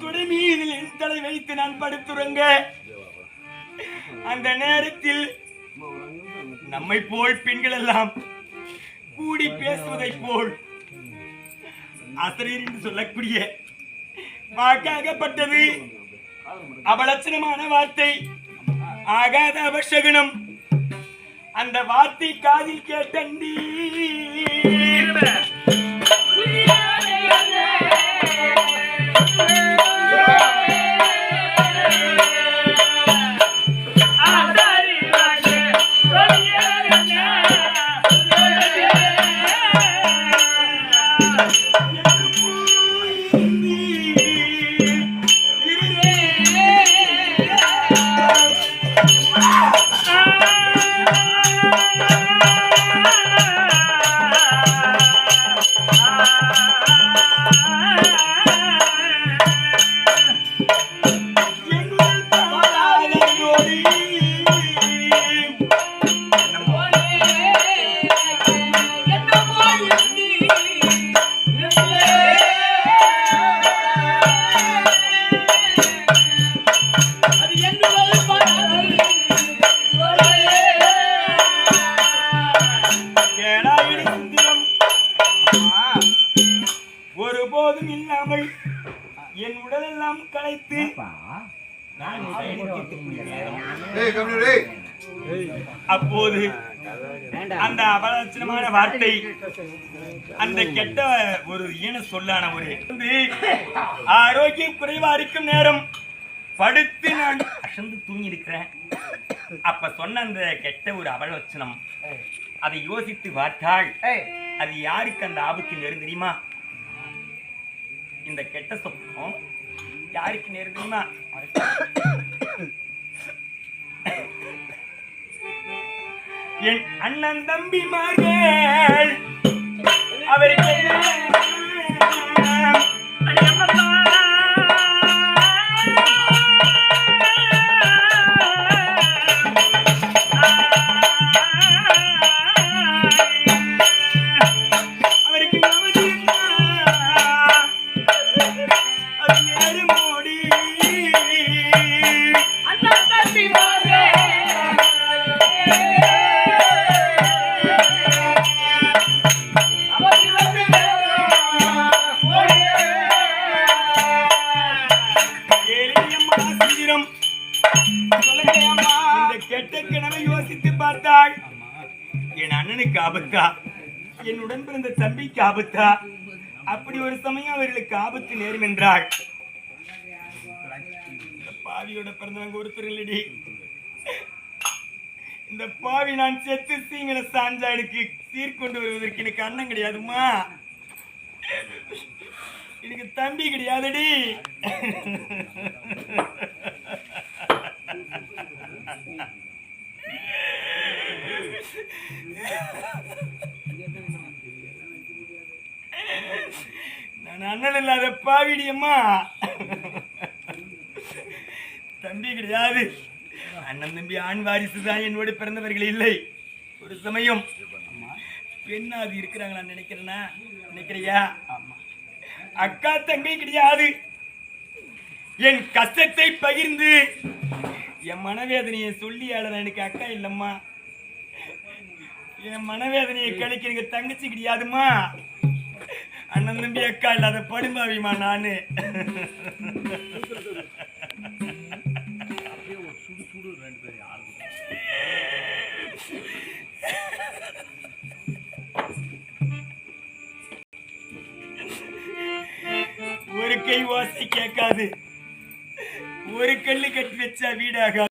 துடை என் தலை வைத்து நான் படுத்துறங்க. அந்த நேரத்தில் நம்மை போல் பெண்கள் எல்லாம் கூடி பேசுவதைப் போல் ஆசிரியர் என்று சொல்லக்கூடிய வாக்காகப்பட்டது. அபலட்சணமான வார்த்தை. ஆகாத அபசகுணம் அந்த வார்த்தை காதில் கேட்டீர் ஒருபோதும் இல்லாமல் என் உடலெல்லாம் களைத்து அப்போது அந்த அபலட்சணமான வார்த்தை அந்த கெட்ட ஒரு ஈன சொல்லான ஒரு. ஆரோக்கியம் குறைவா இருக்கும் நேரம் படுத்து நான் அசந்து தூங்கி இருக்கிறேன் அப்ப சொன்ன அந்த கெட்ட ஒரு அபலட்சணம் அதை யோசித்து பார்த்தால் அது யாருக்கு அந்த ஆபத்து நேரும் தெரியுமா? இந்த கெட்ட சொப்பனம் யாருக்கு நேரும் தெரியுமா? என் அண்ணன் தம்பி தம்பிமார்கள் அவருக்கு அவருக்கு இந்த யோசித்து பார்த்தாள். என் அண்ணனுக்கு ஆபத்தா? என் உடன் பிறந்த தம்பிக்கு ஆபத்தா? அப்படி ஒரு சமயம் அவர்களுக்கு ஆபத்து நேரும் என்றாள். இந்த பாவியோட பிறந்தவங்க ஒருத்தர் இல்லடி. இந்த பாவி நான் செத்து சீங்கன சாஞ்சா எனக்கு சீர்கொண்டு வருவதற்கு எனக்கு அண்ணன் கிடையாதுமா எனக்கு தம்பி கிடையாதுடி. நான் அண்ணன் இல்லாத பாவிடியம்மா தம்பி கிடையாது. அண்ணன் தம்பி ஆண் வாரிசு தான் என்னோடு பிறந்தவர்கள் இல்லை. ஒரு சமயம் பெண்ணாது அது நான் நினைக்கிறேன்னா நினைக்கிறியா அக்கா தங்கை கிடையாது. என் கஷ்டத்தை பகிர்ந்து என் மனவேதனையை சொல்லி அழற எனக்கு அக்கா இல்லம்மா. என் மனவேதனையை கழிக்க எனக்கு தங்கச்சி கிடையாதுமா அண்ணன் தம்பி அக்கா இல்லாத படும்பாவிமா நானு. ஒரு கை ஓசை கேட்காது. ஒரு கல்லு கட்டி வச்சா வீடாக